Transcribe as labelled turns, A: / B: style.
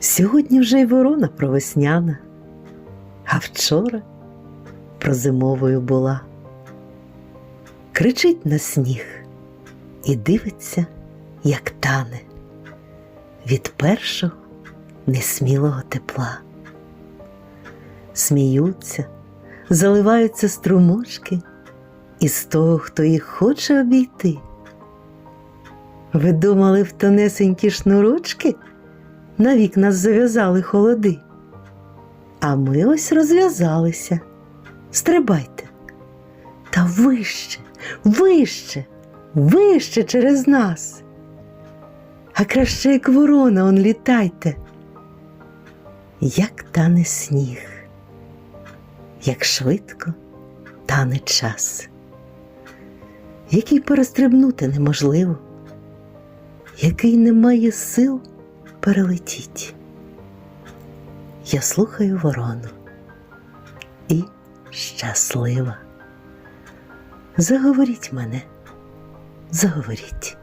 A: Сьогодні вже й ворона провесняна, а вчора прозимовою була. Кричить на сніг і дивиться, як тане від першого несмілого тепла. Сміються, заливаються струмочки із того, хто їх хоче обійти. Ви думали в тонесенькі шнурочки на вікна зав'язали холоди. А ми ось розв'язалися. Стрибайте. Та вище, вище, вище через нас. А краще, як ворона, он літайте. Як тане сніг, як швидко тане час, який перестрибнути неможливо, який не має сил перелетіть. Я слухаю ворону і щаслива. Заговоріть мене, заговоріть.